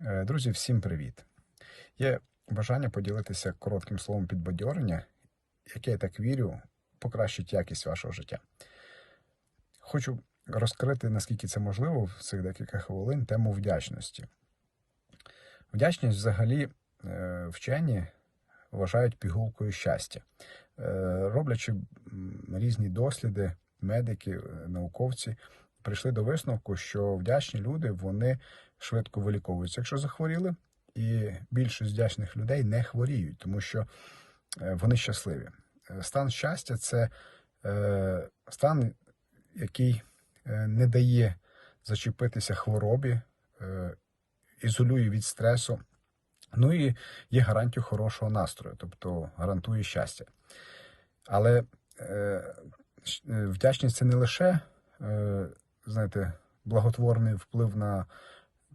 Е, Друзі, всім привіт! Є бажання поділитися коротким словом підбадьорення, яке я так вірю, покращить якість вашого життя. Хочу розкрити, наскільки це можливо, в цих декілька хвилин тему вдячності. Вдячність взагалі е, вчені вважають пігулкою щастя. Е, Роблячи різні досліди, медики, науковці прийшли до висновку, що вдячні люди вони швидко виліковуються, якщо захворіли, і більшість вдячних людей не хворіють, тому що е, вони щасливі. Е, Стан щастя це е, стан, який не дає зачепитися хворобі, ізолює від стресу. Ну і є гарантією хорошого настрою, тобто гарантує щастя. Але е, вдячність це не лише, знаєте, благотворний вплив на,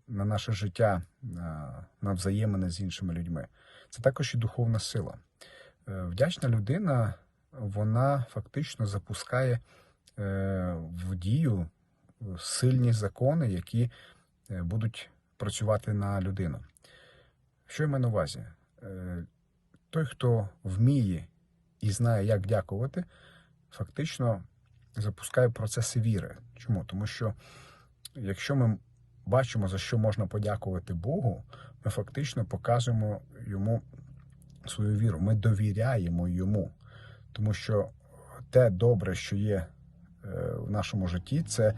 на наше життя, на, взаємини з іншими людьми. Це також і духовна сила. Е, вдячна людина, вона фактично запускає е, в дію сильні закони, які е, будуть працювати на людину. Що я маю на увазі? Той, хто вміє і знає, як дякувати, фактично запускає процеси віри. Чому? Тому що якщо ми бачимо, за що можна подякувати Богу, ми фактично показуємо йому свою віру. Ми довіряємо йому. Тому що те добре, що є е, в нашому житті, це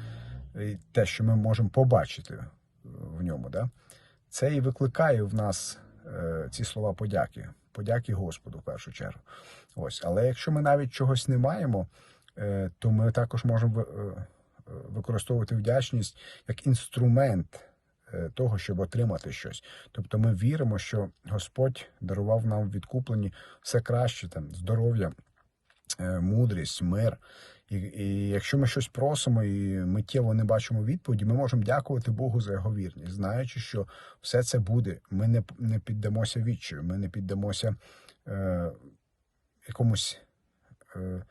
те, що ми можемо побачити в ньому. Да? Це і викликає в нас е, ці слова подяки. Подяки Господу в першу чергу. Ось, але якщо ми навіть чогось не маємо, то ми також можемо е, е, використовувати вдячність як інструмент е, того, щоб отримати щось. Тобто ми віримо, що Господь дарував нам в відкупленні все краще, там здоров'я, е, мудрість, мир. І, і якщо ми щось просимо і миттєво не бачимо відповіді, ми можемо дякувати Богу за його вірність, знаючи, що все це буде. Ми не, не піддамося відчаю, ми не піддамося е, якомусь е,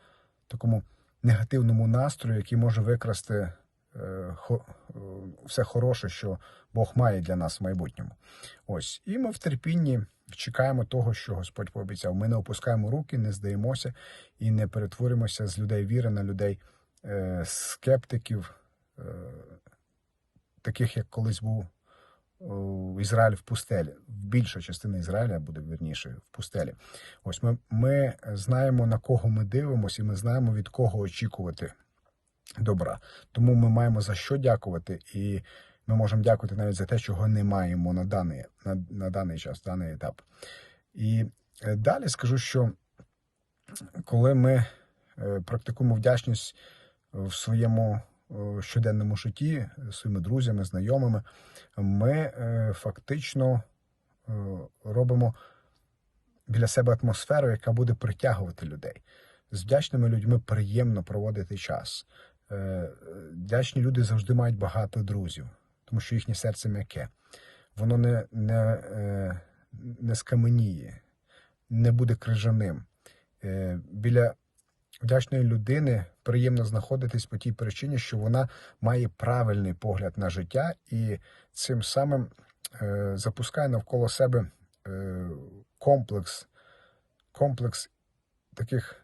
такому негативному настрою, який може викрасти е, е, все хороше, що Бог має для нас в майбутньому. Ось, і ми в терпінні чекаємо того, що Господь пообіцяв. Ми не опускаємо руки, не здаємося і не перетворимося з людей віри на людей е, скептиків, таких як колись був Ізраїль в пустелі. Більша частина Ізраїля буде вірніше в пустелі. Ось ми, ми знаємо на кого ми дивимося, і ми знаємо від кого очікувати добра. Тому ми маємо за що дякувати, і ми можемо дякувати навіть за те, чого не маємо на даний, на, на даний час, даний етап. І е, далі скажу, що коли ми е, практикуємо вдячність в своєму щоденному житті своїми друзями, знайомими, ми е, фактично е, робимо біля себе атмосферу, яка буде притягувати людей. З вдячними людьми приємно проводити час. Е, Вдячні люди завжди мають багато друзів, тому що їхнє серце м'яке. Воно не, не, не скаменіє, не буде крижаним. Біля вдячної людини приємно знаходитись по тій причині, що вона має правильний погляд на життя і цим самим е, запускає навколо себе е, комплекс, комплекс таких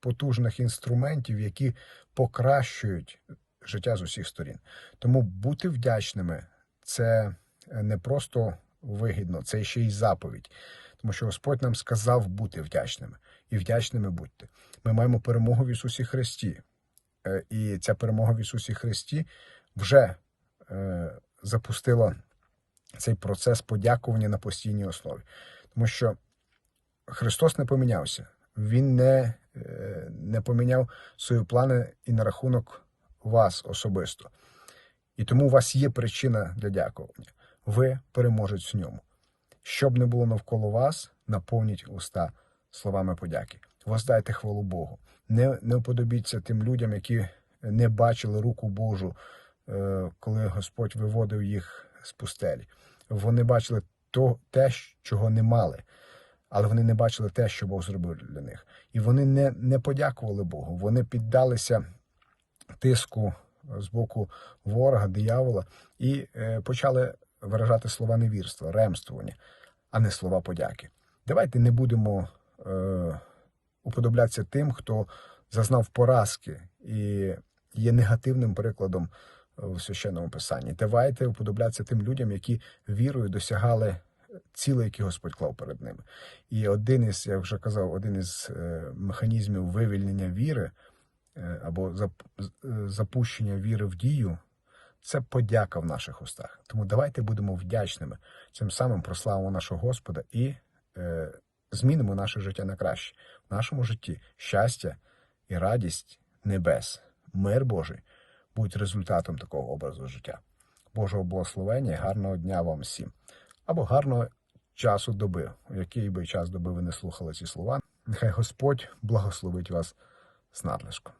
потужних інструментів, які покращують життя з усіх сторін. Тому бути вдячними це не просто вигідно, це ще й заповідь. Тому що Господь нам сказав бути вдячними і вдячними будьте. Ми маємо перемогу в Ісусі Христі. Е, І ця перемога в Ісусі Христі вже е, запустила цей процес подякування на постійній основі. Тому що Христос не помінявся. Він не, е, не поміняв свої плани і на рахунок вас особисто. І тому у вас є причина для дякування. Ви переможець в ньому. Щоб не було навколо вас, наповніть уста словами подяки. Воздайте хвалу Богу. Не, не уподобіться тим людям, які не бачили руку Божу, е, коли Господь виводив їх з пустелі. Вони бачили то, те, чого не мали, але вони не бачили те, що Бог зробив для них. І вони не, не подякували Богу. Вони піддалися тиску з боку ворога, диявола, і е, почали виражати слова невірства, ремствування, а не слова подяки. Давайте не будемо е, уподоблятися тим, хто зазнав поразки і є негативним прикладом в священному писанні. Давайте уподоблятися тим людям, які вірою досягали цілей, які Господь клав перед ними. І один із, я вже казав, один із е, механізмів вивільнення віри е, або запущення віри в дію це подяка в наших устах. Тому давайте будемо вдячними. Цим самим прославимо нашого Господа і е, змінимо наше життя на краще. В нашому житті щастя і радість небес, мир Божий будуть результатом такого образу життя. Божого благословення і гарного дня вам всім. Або гарного часу доби, у який би час доби ви не слухали ці слова. Нехай Господь благословить вас з надлишком.